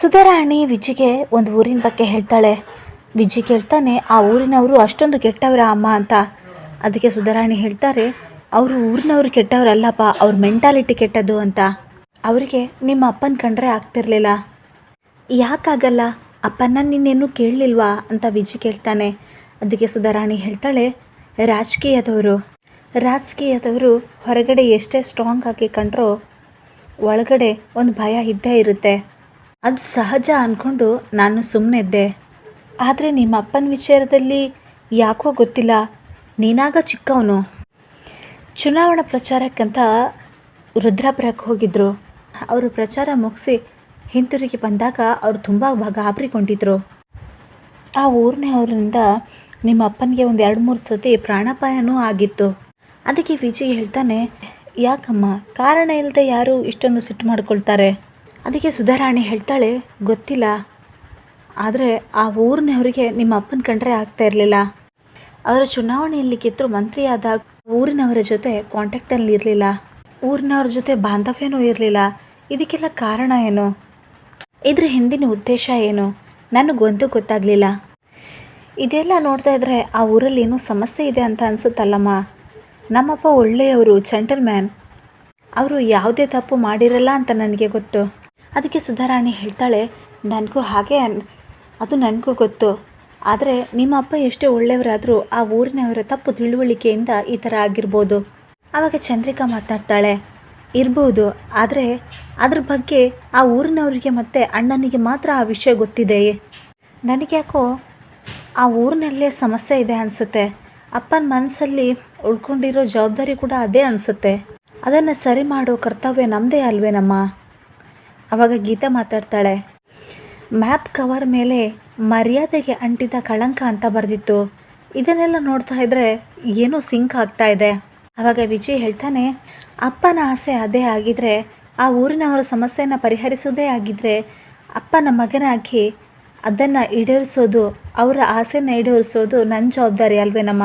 ಸುಧಾರಾಣಿ ವಿಜಿಗೆ ಒಂದು ಊರಿನ ಬಗ್ಗೆ ಹೇಳ್ತಾಳೆ. ವಿಜಿ ಕೇಳ್ತಾನೆ, ಆ ಊರಿನವರು ಅಷ್ಟೊಂದು ಕೆಟ್ಟವರ ಅಮ್ಮ ಅಂತ. ಅದಕ್ಕೆ ಸುಧಾರಾಣಿ ಹೇಳ್ತಾರೆ, ಅವರು ಊರಿನವರು ಕೆಟ್ಟವರಲ್ಲಪ್ಪ, ಅವ್ರ ಮೆಂಟಾಲಿಟಿ ಕೆಟ್ಟದ್ದು ಅಂತ. ಅವರಿಗೆ, ನಿಮ್ಮ ಅಪ್ಪನ ಕಂಡ್ರೆ ಆಗ್ತಿರ್ಲಿಲ್ಲ. ಯಾಕಾಗಲ್ಲ? ಅಪ್ಪನ ನಿನ್ನೇನು ಕೇಳಲಿಲ್ವಾ? ಅಂತ ವಿಜಿ ಕೇಳ್ತಾನೆ. ಅದಕ್ಕೆ ಸುಧಾರಾಣಿ ಹೇಳ್ತಾಳೆ, ರಾಜಕೀಯದವರು. ರಾಜಕೀಯದವರು ಹೊರಗಡೆ ಎಷ್ಟೇ ಸ್ಟ್ರಾಂಗ್ ಆಗಿ ಕಂಡ್ರೋ, ಒಳಗಡೆ ಒಂದು ಭಯ ಇದ್ದೇ ಇರುತ್ತೆ. ಅದು ಸಹಜ ಅಂದ್ಕೊಂಡು ನಾನು ಸುಮ್ಮನಿದ್ದೆ ಆದರೆ ನಿಮ್ಮ ಅಪ್ಪನ ವಿಚಾರದಲ್ಲಿ ಯಾಕೋ ಗೊತ್ತಿಲ್ಲ. ನೀನಾಗ ಚಿಕ್ಕವನು. ಚುನಾವಣಾ ಪ್ರಚಾರಕ್ಕಂತ ರುದ್ರಾಪುರಕ್ಕೆ ಹೋಗಿದ್ರು. ಅವರು ಪ್ರಚಾರ ಮುಗಿಸಿ ಹಿಂತಿರುಗಿ ಬಂದಾಗ ಅವರು ತುಂಬ ಗಾಬರಿಗೊಂಡಿದ್ರು ಆ ಊರಿನವರಿಂದ ನಿಮ್ಮ ಅಪ್ಪನಿಗೆ ಒಂದು ಎರಡು ಮೂರು ಸತಿ ಪ್ರಾಣಾಪಾಯನೂ ಆಗಿತ್ತು. ಅದಕ್ಕೆ ವಿಜಯ್ ಹೇಳ್ತಾನೆ, ಯಾಕಮ್ಮ, ಕಾರಣ ಇಲ್ಲದೆ ಯಾರು ಇಷ್ಟೊಂದು ಸಿಟ್ಟು ಮಾಡ್ಕೊಳ್ತಾರೆ. ಅದಕ್ಕೆ ಸುಧಾರಾಣಿ ಹೇಳ್ತಾಳೆ, ಗೊತ್ತಿಲ್ಲ. ಆದರೆ ಆ ಊರಿನವರಿಗೆ ನಿಮ್ಮ ಅಪ್ಪನ ಕಂಡ್ರೆ ಆಗ್ತಾ ಇರಲಿಲ್ಲ. ಅವರ ಚುನಾವಣೆಯಲ್ಲಿ ಗೆದ್ದರು ಮಂತ್ರಿ ಆದಾಗ ಊರಿನವರ ಜೊತೆ ಕಾಂಟ್ಯಾಕ್ಟಲ್ಲಿ ಇರಲಿಲ್ಲ. ಊರಿನವ್ರ ಜೊತೆ ಬಾಂಧವ್ಯನೂ ಇರಲಿಲ್ಲ. ಇದಕ್ಕೆಲ್ಲ ಕಾರಣ ಏನು? ಇದ್ರ ಹಿಂದಿನ ಉದ್ದೇಶ ಏನು? ನನಗೊಂದು ಗೊತ್ತಾಗಲಿಲ್ಲ. ಇದೆಲ್ಲ ನೋಡ್ತಾ ಇದ್ರೆ ಆ ಊರಲ್ಲಿ ಏನೋ ಸಮಸ್ಯೆ ಇದೆ ಅಂತ ಅನಿಸುತ್ತಲ್ಲಮ್ಮ. ನಮ್ಮಪ್ಪ ಒಳ್ಳೆಯವರು ಜೆಂಟಲ್ ಮ್ಯಾನ್ ಅವರು ಯಾವುದೇ ತಪ್ಪು ಮಾಡಿರಲ್ಲ ಅಂತ ನನಗೆ ಗೊತ್ತು. ಅದಕ್ಕೆ ಸುಧಾರಾಣಿ ಹೇಳ್ತಾಳೆ, ನನಗೂ ಹಾಗೆ ಅನ್ಸ್, ಅದು ನನಗೂ ಗೊತ್ತು. ಆದರೆ ನಿಮ್ಮ ಅಪ್ಪ ಎಷ್ಟೇ ಒಳ್ಳೆಯವರಾದರೂ ಆ ಊರಿನವರ ತಪ್ಪು ತಿಳುವಳಿಕೆಯಿಂದ ಈ ಥರ ಆಗಿರ್ಬೋದು. ಆವಾಗ ಚಂದ್ರಿಕಾ ಮಾತನಾಡ್ತಾಳೆ, ಇರ್ಬೋದು, ಆದರೆ ಅದ್ರ ಬಗ್ಗೆ ಆ ಊರಿನವರಿಗೆ ಮತ್ತು ಅಣ್ಣನಿಗೆ ಮಾತ್ರ ಆ ವಿಷಯ ಗೊತ್ತಿದೆಯೇ ನನಗ್ಯಾಕೋ ಆ ಊರಿನಲ್ಲೇ ಸಮಸ್ಯೆ ಇದೆ ಅನಿಸುತ್ತೆ. ಅಪ್ಪನ ಮನಸ್ಸಲ್ಲಿ ಉಳ್ಕೊಂಡಿರೋ ಜವಾಬ್ದಾರಿ ಕೂಡ ಅದೇ ಅನಿಸುತ್ತೆ. ಅದನ್ನು ಸರಿ ಮಾಡೋ ಕರ್ತವ್ಯ ನಮ್ಮದೇ ಅಲ್ವೇನಮ್ಮ? ಆವಾಗ ಗೀತಾ ಮಾತಾಡ್ತಾಳೆ, ಮ್ಯಾಪ್ ಕವರ್ ಮೇಲೆ ಮರ್ಯಾದೆಗೆ ಅಂಟಿದ ಕಳಂಕ ಅಂತ ಬರೆದಿತ್ತು. ಇದನ್ನೆಲ್ಲ ನೋಡ್ತಾ ಇದ್ರೆ ಏನೋ ಸಿಂಕ್ ಆಗ್ತಾ ಇದೆ. ಆವಾಗ ವಿಜಯ್ ಹೇಳ್ತಾನೆ, ಅಪ್ಪನ ಆಸೆ ಅದೇ ಆಗಿದ್ರೆ, ಆ ಊರಿನವರ ಸಮಸ್ಯೆಯನ್ನು ಪರಿಹರಿಸೋದೇ ಆಗಿದ್ರೆ ಅಪ್ಪನ ಮಗನಾಗಿ ಅದನ್ನು ಈಡೇರಿಸೋದು, ಅವರ ಆಸೆನ ಈಡೇರಿಸೋದು ನನ್ನ ಜವಾಬ್ದಾರಿ ಅಲ್ವೇನಮ್ಮ?